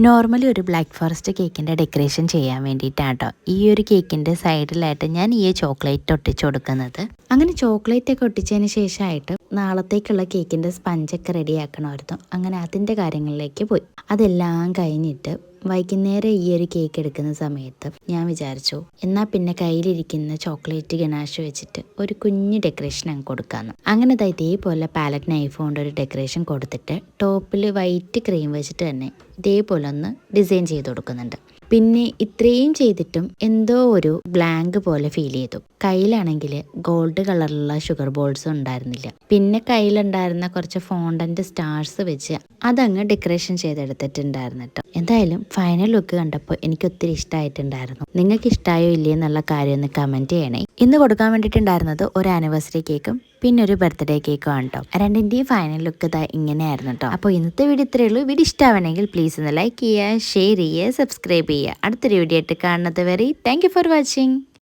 Normally ഒരു black forest കേക്കിന്റെ decoration ചെയ്യാൻ വേണ്ടിയിട്ടാട്ടോ. ഈ ഒരു കേക്കിന്റെ സൈഡിലായിട്ട് ഞാൻ ഈ ചോക്ലേറ്റ് ഒട്ടിച്ചു കൊടുക്കുന്നത്. അങ്ങനെ ചോക്ലേറ്റ് ഒക്കെ ഒട്ടിച്ചതിന് ശേഷമായിട്ട് നാളത്തേക്കുള്ള കേക്കിന്റെ സ്പഞ്ചൊക്കെ റെഡിയാക്കണമായിരുന്നു. അങ്ങനെ അതിന്റെ കാര്യങ്ങളിലേക്ക് പോയി. അതെല്ലാം കഴിഞ്ഞിട്ട് വൈകുന്നേരം ഈ ഒരു കേക്ക് എടുക്കുന്ന സമയത്ത് ഞാൻ വിചാരിച്ചു എന്നാൽ പിന്നെ കയ്യിലിരിക്കുന്ന ചോക്ലേറ്റ് ഗനാഷ് വെച്ചിട്ട് ഒരു കുഞ്ഞു ഡെക്കറേഷൻ അങ്ങ് കൊടുക്കാമെന്ന് അങ്ങനെ ഇതേപോലെ പാലറ്റ് നൈഫ് കൊണ്ട് ഒരു ഡെക്കറേഷൻ കൊടുത്തിട്ട് ടോപ്പിൽ വൈറ്റ് ക്രീം വെച്ചിട്ട് തന്നെ ഇതേപോലെ ഒന്ന് ഡിസൈൻ ചെയ്ത് കൊടുക്കുന്നുണ്ട്. പിന്നെ ഇത്രയും ചെയ്തിട്ടും എന്തോ ഒരു ബ്ലാങ്ക് പോലെ ഫീൽ ചെയ്തു. കയ്യിലാണെങ്കിൽ ഗോൾഡ് കളറിലുള്ള ഷുഗർ ബോൾസ് ഉണ്ടായിരുന്നില്ല. പിന്നെ കയ്യിലുണ്ടായിരുന്ന കുറച്ച് ഫോണ്ടന്റ് സ്റ്റാർസ് വെച്ച് അതങ്ങ് ഡെക്കറേഷൻ ചെയ്തെടുത്തിട്ടുണ്ടായിരുന്നു കേട്ടോ എന്തായാലും ഫൈനൽ ലുക്ക് കണ്ടപ്പോൾ എനിക്ക് ഒത്തിരി ഇഷ്ടമായിട്ടുണ്ടായിരുന്നു നിങ്ങൾക്ക് ഇഷ്ടമായോ ഇല്ലേ എന്നുള്ള കാര്യം ഒന്ന് കമന്റ് ചെയ്യണേ. ഇന്ന് കൊടുക്കാൻ വേണ്ടിയിട്ടുണ്ടായിരുന്നത് ഒരു ആനിവേഴ്സറി കേക്കും പിന്നെ ഒരു ബർത്ത്ഡേ കേക്കും ആണ് കേട്ടോ രണ്ടിന്റെയും ഫൈനൽ ലുക്ക് ഇതാ ഇങ്ങനെയായിരുന്നു കേട്ടോ അപ്പോൾ ഇന്നത്തെ വീഡിയോ ഇത്രയേ ഉള്ളൂ. വീഡിയോ ഇഷ്ടമാവണമെങ്കിൽ പ്ലീസ് ഒന്ന് ലൈക്ക് ചെയ്യുക ഷെയർ ചെയ്യുക സബ്സ്ക്രൈബ് ചെയ്യുക. അടുത്തൊരു വീഡിയോ ആയിട്ട് കാണുന്നത് വരെ താങ്ക് ഫോർ വാച്ചിങ്